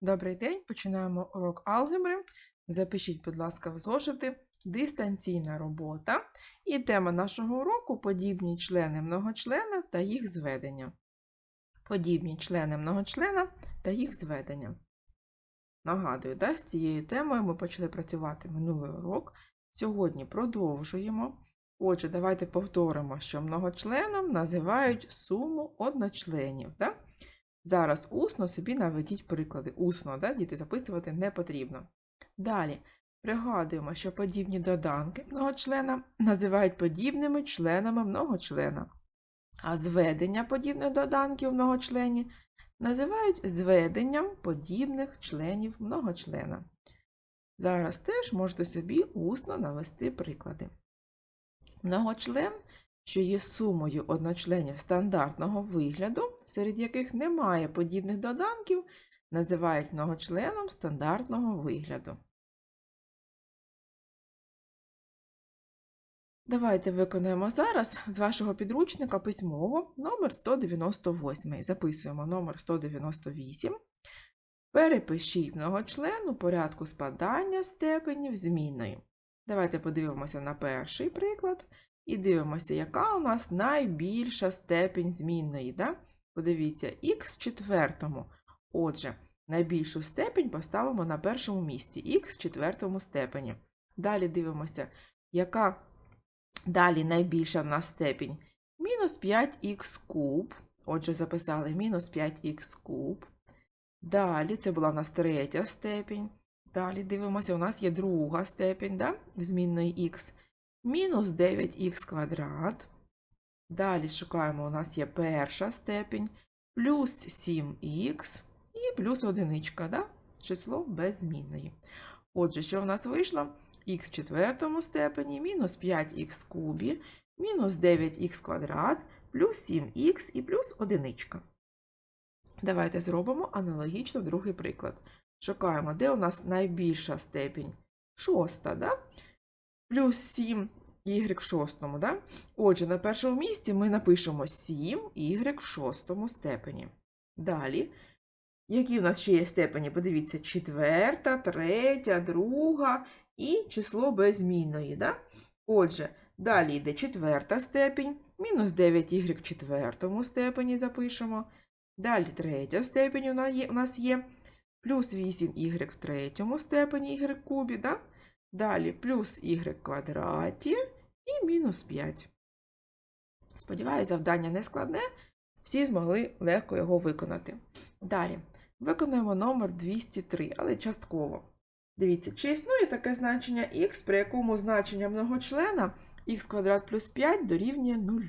Добрий день, починаємо урок алгебри. Запишіть, будь ласка, в зошити дистанційна робота. І тема нашого уроку подібні члени многочлена та їх зведення. Подібні члени многочлена та їх зведення. Нагадую, да, з цією темою ми почали працювати минулий урок. Сьогодні продовжуємо. Отже, давайте повторимо, що многочленом називають суму одночленів. Да? Зараз усно собі наведіть приклади. Усно, да, діти, записувати не потрібно. Далі пригадуємо, що подібні доданки многочлена називають подібними членами многочлена, а зведення подібних доданків многочлені називають зведенням подібних членів многочлена. Зараз теж можете собі усно навести приклади. Многочлен що є сумою одночленів стандартного вигляду, серед яких немає подібних доданків, називають многочленом стандартного вигляду. Давайте виконаємо зараз з вашого підручника письмово номер 198. Записуємо номер 198. Перепишіть многочлен у порядку складання степенів змінною. Давайте подивимося на перший приклад. І дивимося, яка у нас найбільша степень змінної. Да? Подивіться, х в четвертому. Отже, найбільшу степень поставимо на першому місці, х в четвертому степені. Далі дивимося, яка далі найбільша в нас степень. Мінус 5х куб. Отже, записали мінус 5х куб. Далі це була в нас третя степень. Далі дивимося, у нас є друга степень да? змінної х мінус 9х квадрат. Далі шукаємо, у нас є перша степень, плюс 7х і плюс одиничка, да? число беззмінної. Отже, що в нас вийшло? х в четвертому степені, мінус 5х кубі, мінус 9х квадрат, плюс 7х і плюс одиничка. Давайте зробимо аналогічно другий приклад. Шукаємо, де у нас найбільша степень? Шоста, да? плюс 7 y в шостому. Да? Отже, на першому місці ми напишемо 7 y в шостому степені. Далі, які в нас ще є степені? Подивіться, четверта, третя, друга і число беззмінної. Да? Отже, далі йде четверта степень, мінус 9y в четвертому степені запишемо. Далі третя степень у нас є, плюс 8y в третьому степені y кубі. Да? Далі плюс y в квадраті і мінус 5. Сподіваюся, завдання не складне, всі змогли легко його виконати. Далі виконуємо номер 203, але частково. Дивіться, чи існує таке значення х, при якому значення многочлена х квадрат плюс 5 дорівнює 0.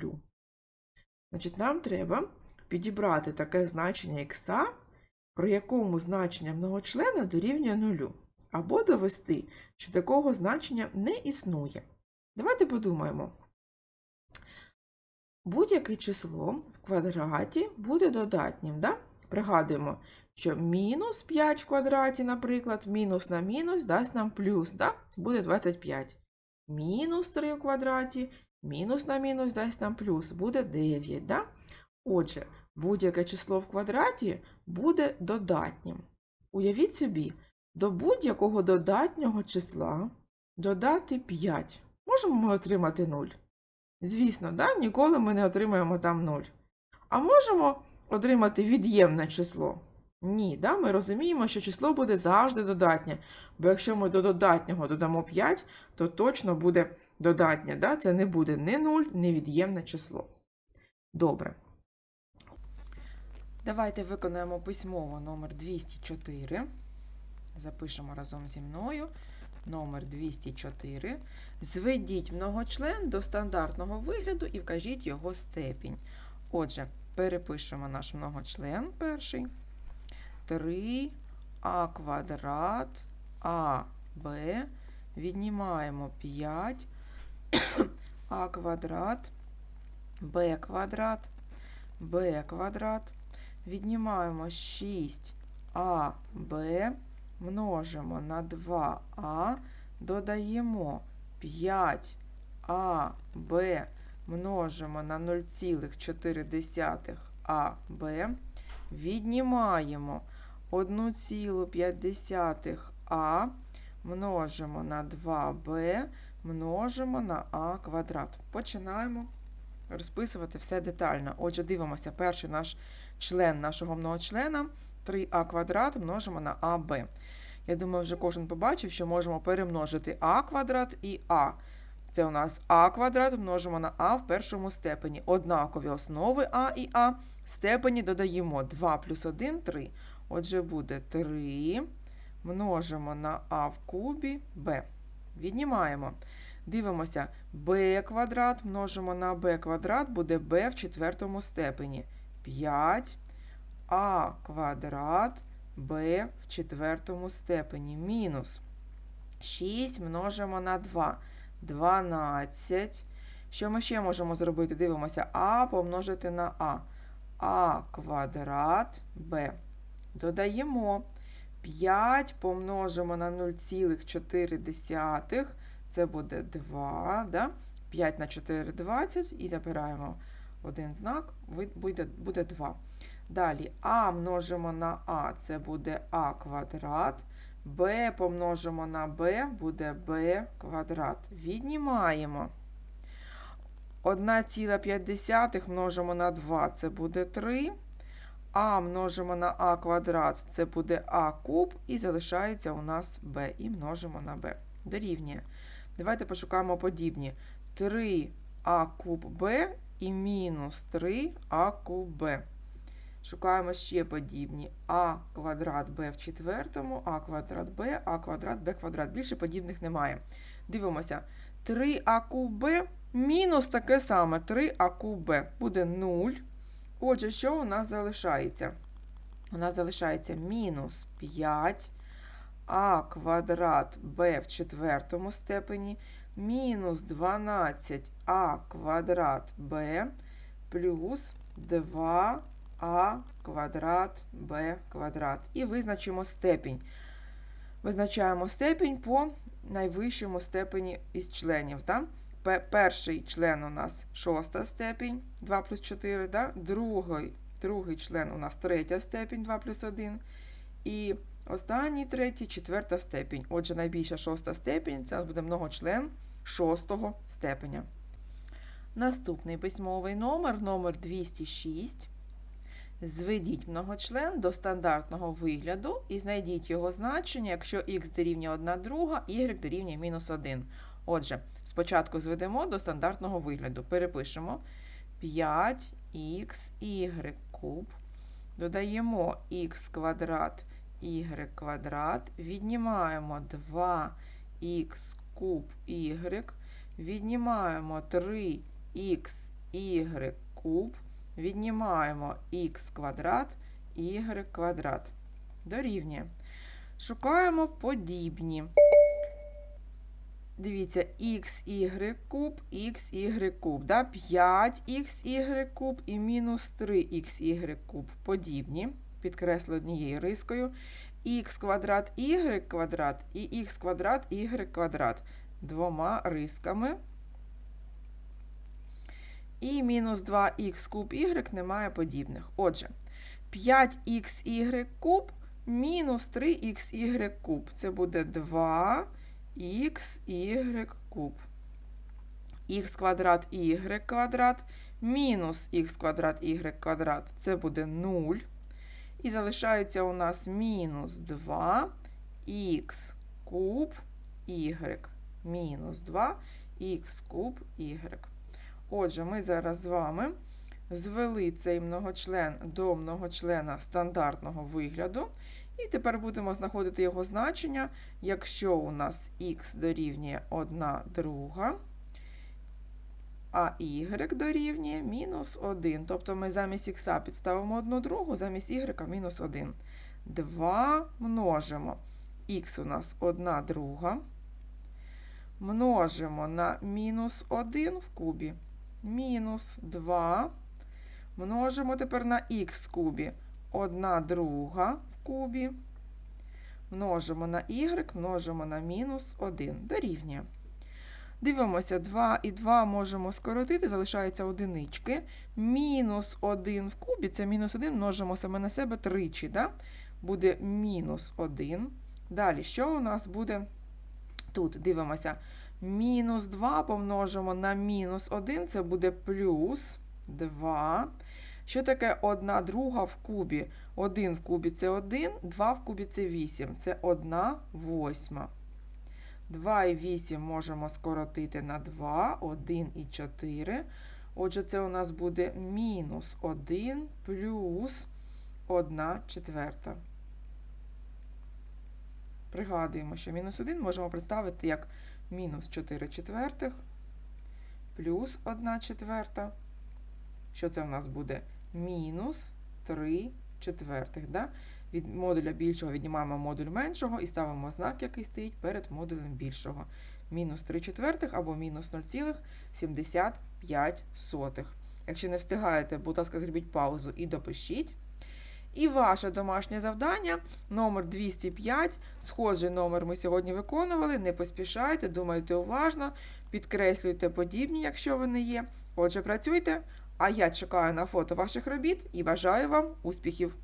Значить, нам треба підібрати таке значення х, при якому значення многочлена дорівнює 0 або довести, що такого значення не існує. Давайте подумаємо. Будь-яке число в квадраті буде додатнім. Да? Пригадуємо, що мінус 5 в квадраті, наприклад, мінус на мінус дасть нам плюс, да? буде 25. Мінус 3 в квадраті, мінус на мінус дасть нам плюс, буде 9. Да? Отже, будь-яке число в квадраті буде додатнім. Уявіть собі, до будь-якого додатнього числа додати 5. Можемо ми отримати 0? Звісно, да? ніколи ми не отримаємо там 0. А можемо отримати від'ємне число? Ні, да? ми розуміємо, що число буде завжди додатнє. Бо якщо ми до додатнього додамо 5, то точно буде додатнє. Да? Це не буде ні 0, ні від'ємне число. Добре. Давайте виконаємо письмово номер 204. Запишемо разом зі мною номер 204. Зведіть многочлен до стандартного вигляду і вкажіть його степінь. Отже, перепишемо наш многочлен перший. 3а квадрат АБ. Віднімаємо 5 а квадрат, Б квадрат, Б квадрат. Віднімаємо 6 а, Б множимо на 2а, додаємо 5а, Б множимо на 0,4аб, віднімаємо 1,5а множимо на 2b множимо на а квадрат. Починаємо розписувати все детально. Отже, дивимося, перший наш член нашого многочлена 3а квадрат множимо на аб. Я думаю, вже кожен побачив, що можемо перемножити а квадрат і а. Це у нас а квадрат множимо на а в першому степені. Однакові основи а і а. Степені додаємо 2 плюс 1 3. Отже, буде 3 множимо на а в кубі b. Віднімаємо. Дивимося, b квадрат множимо на b квадрат буде b в четвертому степені. 5 а квадрат b в четвертому степені. Мінус 6 множимо на 2. 12. Що ми ще можемо зробити? Дивимося, а помножити на а. а квадрат b. Додаємо 5 помножимо на 0,4. Це буде 2. Да? 5 на 4 20 і забираємо один знак, буде, буде 2. Далі а множимо на а, це буде а квадрат. b помножимо на b, буде b квадрат. Віднімаємо. 1,5 множимо на 2, це буде 3. А множимо на а квадрат, це буде а куб, і залишається у нас b. І множимо на b. Дорівнює. Давайте пошукаємо подібні. 3а куб b і мінус 3а куб b. Шукаємо ще подібні а квадрат b в четвертому, а квадрат b, а квадрат b квадрат. Більше подібних немає. Дивимося. 3а куб b мінус таке саме 3а куб b. Буде 0. Отже, що у нас залишається? У нас залишається мінус 5 а квадрат b в четвертому степені, мінус 12а квадрат b плюс 2 а квадрат Б квадрат. І визначимо степінь. Визначаємо степінь по найвищому степені із членів. Да? Перший член у нас шоста степінь 2 плюс 4. Да? Другий другий член у нас третя степінь 2 плюс 1. І останній третій, четверта степінь. Отже, найбільша шоста степінь це буде многочлен шостого степеня. Наступний письмовий номер номер 206. Зведіть многочлен до стандартного вигляду і знайдіть його значення, якщо х дорівнює 1 друга, y дорівнює мінус 1. Отже, спочатку зведемо до стандартного вигляду. Перепишемо 5х куб, додаємо х квадрат y квадрат, віднімаємо 2х куб y, віднімаємо 3х куб. Віднімаємо х квадрат y квадрат. Дорівнює. Шукаємо подібні. Дивіться, xy куб, xy куб. Да? 5xy куб і мінус 3xy куб. Подібні. Підкреслю однією рискою. х квадрат y квадрат і х квадрат y квадрат. Двома рисками. І мінус 2х куб y немає подібних. Отже, 5xy куб мінус 3xy куб. Це буде 2xy куб. х квадрат y квадрат мінус х квадрат y квадрат. Це буде 0. І залишається у нас мінус 2х куб y. Мінус 2х куб y. Отже, ми зараз з вами звели цей многочлен до многочлена стандартного вигляду. І тепер будемо знаходити його значення, якщо у нас х дорівнює 1 друга, а y дорівнює мінус 1. Тобто ми замість х підставимо 1 другу, замість y мінус 1. 2 множимо. Х у нас 1 друга. Множимо на мінус 1 в кубі мінус 2. Множимо тепер на х в кубі 1 друга в кубі. Множимо на y, множимо на мінус 1. Дорівнює. Дивимося, 2 і 2 можемо скоротити, залишаються одинички. Мінус 1 в кубі це мінус 1 множимо саме на себе тричі. Да? буде мінус 1. Далі, що у нас буде тут? Дивимося. Мінус 2 помножимо на мінус 1, це буде плюс 2. Що таке 1 друга в кубі? 1 в кубі це 1, 2 в кубі це 8. Це 1 восьма. 2 і 8 можемо скоротити на 2, 1 і 4. Отже, це у нас буде мінус 1 плюс 1 четверта. Пригадуємо, що мінус 1 можемо представити як мінус 4 четвертих плюс 1 четверта. Що це у нас буде? Мінус 3 четвертих. Да? Від модуля більшого віднімаємо модуль меншого і ставимо знак, який стоїть перед модулем більшого. Мінус 3 четвертих або мінус 0,75. Якщо не встигаєте, будь ласка, зробіть паузу і допишіть. І ваше домашнє завдання номер 205. Схожий номер ми сьогодні виконували. Не поспішайте, думайте уважно, підкреслюйте подібні, якщо вони є. Отже, працюйте. А я чекаю на фото ваших робіт і бажаю вам успіхів!